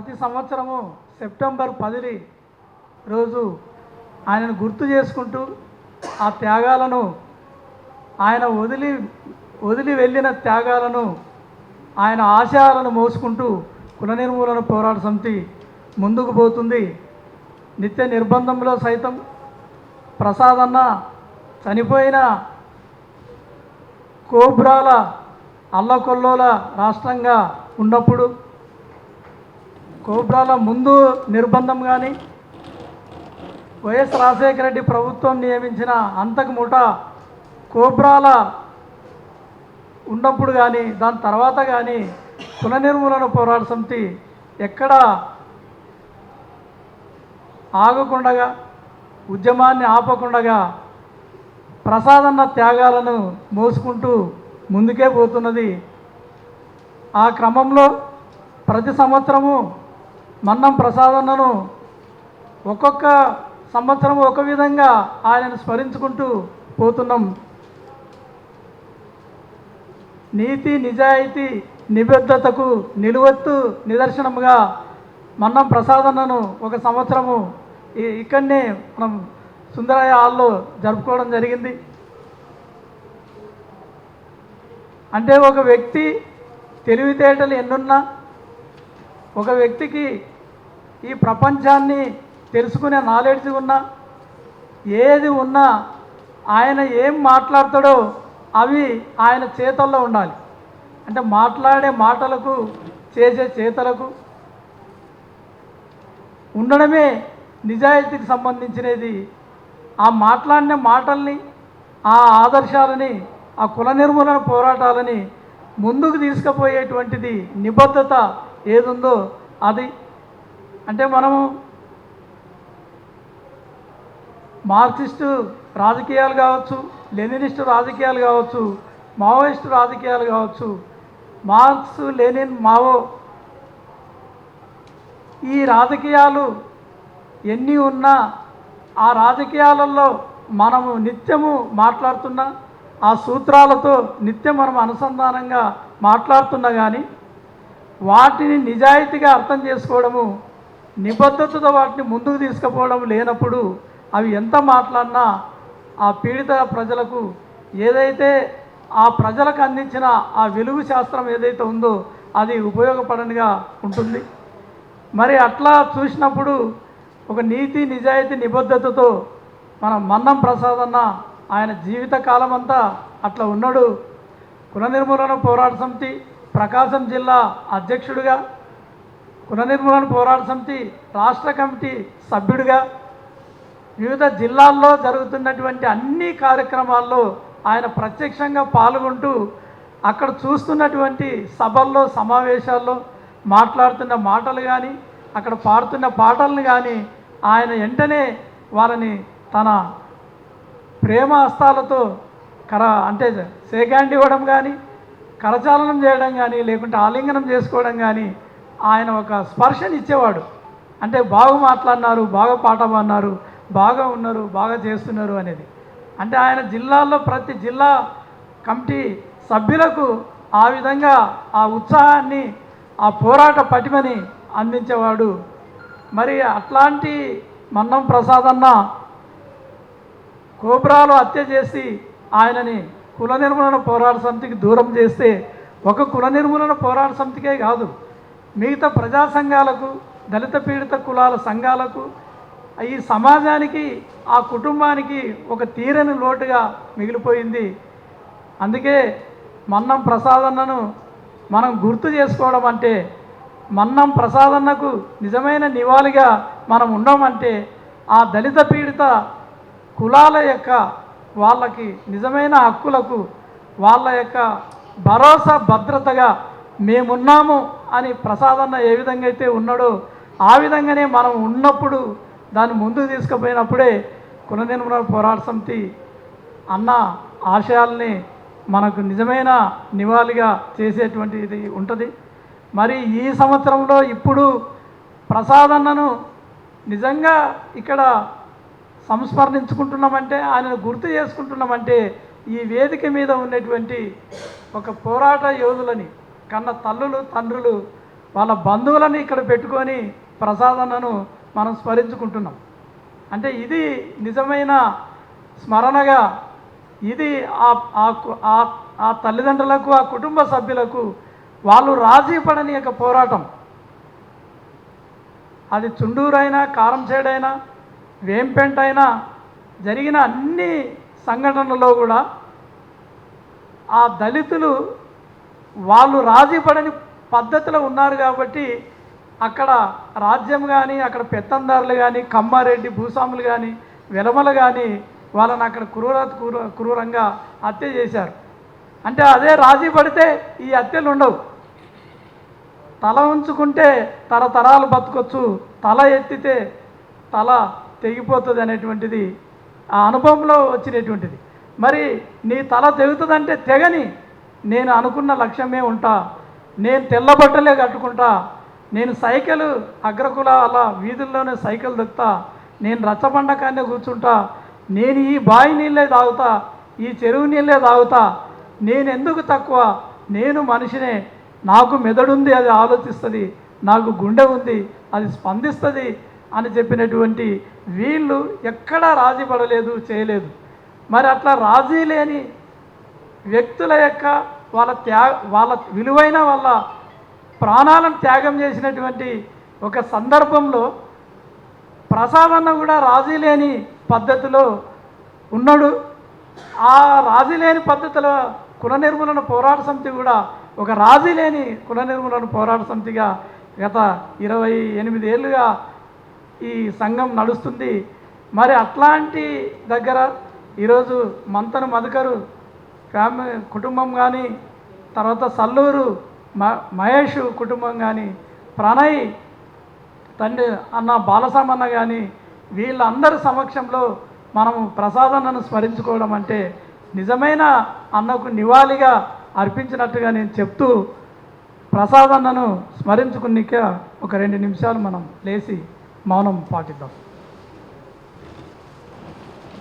ప్రతి సంవత్సరము సెప్టెంబర్ పదిని రోజు ఆయనను గుర్తు చేసుకుంటూ ఆ త్యాగాలను ఆయన వదిలి వదిలి వెళ్ళిన త్యాగాలను ఆయన ఆశయాలను మోసుకుంటూ కుల నిర్మూలన పోరాట సమితి ముందుకు పోతుంది. నిత్య నిర్బంధంలో సైతం ప్రసాదన్న చనిపోయిన కోబ్రాల అల్లకొల్లోల రాష్ట్రంగా ఉన్నప్పుడు కోబ్రాల ముందు నిర్బంధం కానీ వైఎస్ రాజశేఖర రెడ్డి ప్రభుత్వం నియమించిన అంతకు ముఠ కోబ్రాల ఉన్నప్పుడు కానీ దాని తర్వాత కానీ పునర్నిర్మూలన పోరాట సమితి ఎక్కడ ఆగకుండా ఉద్యమాన్ని ఆపకుండా ప్రసాదన్న త్యాగాలను మోసుకుంటూ ముందుకే పోతున్నది. ఆ క్రమంలో ప్రతి సంవత్సరము మన్నం ప్రసాదన్నను ఒక్కొక్క సంవత్సరం ఒక విధంగా ఆయనను స్మరించుకుంటూ పోతున్నాం. నీతి నిజాయితీ నిబద్ధతకు నిలువత్తు నిదర్శనముగా మన్నం ప్రసాదన్నను ఒక సంవత్సరము ఇక్కడనే మనం సుందరయ్య హాల్లో జరుపుకోవడం జరిగింది. అంటే ఒక వ్యక్తి తెలివితేటలు ఎన్నున్నా ఒక వ్యక్తికి ఈ ప్రపంచాన్ని తెలుసుకునే నాలెడ్జ్ ఉన్నా ఏది ఉన్నా ఆయన ఏం మాట్లాడతాడో అవి ఆయన చేతల్లో ఉండాలి. అంటే మాట్లాడే మాటలకు చేసే చేతలకు ఉండడమే నిజాయితీకి సంబంధించినది. ఆ మాట్లాడిన మాటల్ని ఆ ఆదర్శాలని ఆ కుల నిర్మూలన పోరాటాలని ముందుకు తీసుకుపోయేటువంటిది నిబద్ధత ఏదుందో అది. అంటే మనము మార్క్సిస్టు రాజకీయాలు కావచ్చు లెనినిస్టు రాజకీయాలు కావచ్చు మావోయిస్టు రాజకీయాలు కావచ్చు మార్క్స్ లెనిన్ మావో ఈ రాజకీయాలు ఎన్ని ఉన్నా ఆ రాజకీయాలలో మనము నిత్యము మాట్లాడుతున్నా ఆ సూత్రాలతో నిత్యం మనం అనుసంధానంగా మాట్లాడుతున్నా కానీ వాటిని నిజాయితీగా అర్థం చేసుకోవడము నిబద్ధతతో వాటిని ముందుకు తీసుకుపోవడం లేనప్పుడు అవి ఎంత మాట్లాడినా ఆ పీడిత ప్రజలకు ఏదైతే ఆ ప్రజలకు అందించిన ఆ వెలుగు శాస్త్రం ఏదైతే ఉందో అది ఉపయోగపడనిగా ఉంటుంది. మరి అట్లా చూసినప్పుడు ఒక నీతి నిజాయితీ నిబద్ధతతో మన మన్నం ప్రసాద్ అన్న ఆయన జీవిత కాలం అంతా అట్లా ఉన్నాడు. కుల నిర్మూలన పోరాట సమితి ప్రకాశం జిల్లా అధ్యక్షుడిగా పునర్నిర్మూలన పోరాట సమితి రాష్ట్ర కమిటీ సభ్యుడిగా వివిధ జిల్లాల్లో జరుగుతున్నటువంటి అన్ని కార్యక్రమాల్లో ఆయన ప్రత్యక్షంగా పాల్గొంటూ అక్కడ చూస్తున్నటువంటి సభల్లో సమావేశాల్లో మాట్లాడుతున్న మాటలు కానీ అక్కడ పాడుతున్న పాటలను కానీ ఆయన వెంటనే వాళ్ళని తన ప్రేమ హస్తాలతో కర అంటే సేకాండి ఇవ్వడం కానీ కరచాలనం చేయడం కానీ లేకుంటే ఆలింగనం చేసుకోవడం కానీ ఆయన ఒక స్పర్శని ఇచ్చేవాడు. అంటే బాగా మాట్లాడినారు బాగా పాట పాడినారు బాగా ఉన్నారు బాగా చేస్తున్నారు అనేది. అంటే ఆయన జిల్లాల్లో ప్రతి జిల్లా కమిటీ సభ్యులకు ఆ విధంగా ఆ ఉత్సాహాన్ని ఆ పోరాట పటిమని అందించేవాడు. మరి అట్లాంటి మన్నం ప్రసాద్ అన్న కోబ్రాలు హత్య చేసి ఆయనని కుల నిర్మూలన పోరాట సమితికి దూరం చేస్తే ఒక కుల నిర్మూలన పోరాట సమితికే కాదు. మిగతా ప్రజా సంఘాలకు దళిత పీడిత కులాల సంఘాలకు ఈ సమాజానికి ఆ కుటుంబానికి ఒక తీరని లోటుగా మిగిలిపోయింది. అందుకే మన్నం ప్రసాదన్నను మనం గుర్తు చేసుకోవడం అంటే మన్నం ప్రసాదన్నకు నిజమైన నివాళిగా మనం ఉండమంటే ఆ దళిత పీడిత కులాల యొక్క వాళ్ళకి నిజమైన హక్కులకు వాళ్ళ యొక్క భరోసా భద్రతగా మేమున్నాము అని ప్రసాదన్న ఏ విధంగా అయితే ఉన్నాడో ఆ విధంగానే మనం ఉన్నప్పుడు దాన్ని ముందుకు తీసుకుపోయినప్పుడే కులనిర్మూలన పోరాట సమితి అన్న ఆశయాల్ని మనకు నిజమైన నివాళిగా చేసేటువంటిది ఉంటుంది. మరి ఈ సంవత్సరంలో ఇప్పుడు ప్రసాదన్నను నిజంగా ఇక్కడ సంస్మరణించుకుంటున్నామంటే ఆయనను గుర్తు చేసుకుంటున్నామంటే ఈ వేదిక మీద ఉన్నటువంటి ఒక పోరాట యోధులని కన్న తల్లులు తండ్రులు వాళ్ళ బంధువులను ఇక్కడ పెట్టుకొని ప్రసాదనను మనం స్మరించుకుంటున్నాం. అంటే ఇది నిజమైన స్మరణగా ఇది ఆ ఆ ఆ- తల్లిదండ్రులకు ఆ కుటుంబ సభ్యులకు వాళ్ళు రాజీ పడని యొక్క పోరాటం. అది చుండూరైనా కారంచేడైనా వేంపెంట అయినా జరిగిన అన్ని సంఘటనలలో కూడా ఆ దళితులు వాళ్ళు రాజీ పడని పద్ధతిలో ఉన్నారు కాబట్టి అక్కడ రాజ్యం కానీ అక్కడ పెత్తందారులు కానీ కమ్మారెడ్డి భూస్వాములు కానీ వెలమలు కానీ వాళ్ళని అక్కడ క్రూర క్రూర క్రూరంగా హత్య చేశారు. అంటే అదే రాజీ పడితే ఈ హత్యలు ఉండవు. తల ఉంచుకుంటే తరతరాలు బతకొచ్చు తల ఎత్తితే తల తెగిపోతుంది అనేటువంటిది ఆ అనుభవంలో వచ్చినటువంటిది. మరి నీ తల తెగుతుందంటే తెగని నేను అనుకున్న లక్ష్యమే ఉంటా నేను తెల్ల బట్టలే కట్టుకుంటా నేను సైకిల్ అగ్రకుల అలా వీధుల్లోనే సైకిల్ దొక్కుతా నేను రచ్చబండకాన్నే కూర్చుంటా నేను ఈ బావి నీళ్ళే తాగుతా ఈ చెరువు నీళ్ళే తాగుతా నేను ఎందుకు తక్కువ నేను మనిషినే నాకు మెదడుంది అది ఆలోచిస్తుంది నాకు గుండె ఉంది అది స్పందిస్తుంది అని చెప్పినటువంటి వీళ్ళు ఎక్కడా రాజీ పడలేదు చేయలేదు. మరి అట్లా రాజీ లేని వ్యక్తుల యొక్క వాళ్ళ త్యాగ వాళ్ళ విలువైన వాళ్ళ ప్రాణాలను త్యాగం చేసినటువంటి ఒక సందర్భంలో ప్రసాదన్న కూడా రాజీ లేని పద్ధతిలో ఉన్నాడు. ఆ రాజీ లేని పద్ధతిలో కుల నిర్మూలన పోరాట సమితి కూడా ఒక రాజీ లేని కుల నిర్మూలన పోరాట సమితిగా గత ఇరవై ఎనిమిది ఏళ్ళుగా ఈ సంఘం నడుస్తుంది. మరి అట్లాంటి దగ్గర ఈరోజు మంతను మధుకరు ఫ్యామిలీ కుటుంబం కానీ తర్వాత సల్లూరు మ మహేష్ కుటుంబం కానీ ప్రణయ్ తండ్రి అన్న బాలసామన్న కానీ వీళ్ళందరి సమక్షంలో మనము ప్రసాదన్నను స్మరించుకోవడం అంటే నిజమైన అన్నకు నివాళిగా అర్పించినట్టుగా నేను చెప్తూ ప్రసాదన్నను స్మరించుకునిక ఒక రెండు నిమిషాలు మనం లేచి మౌనం పాటిద్దాం.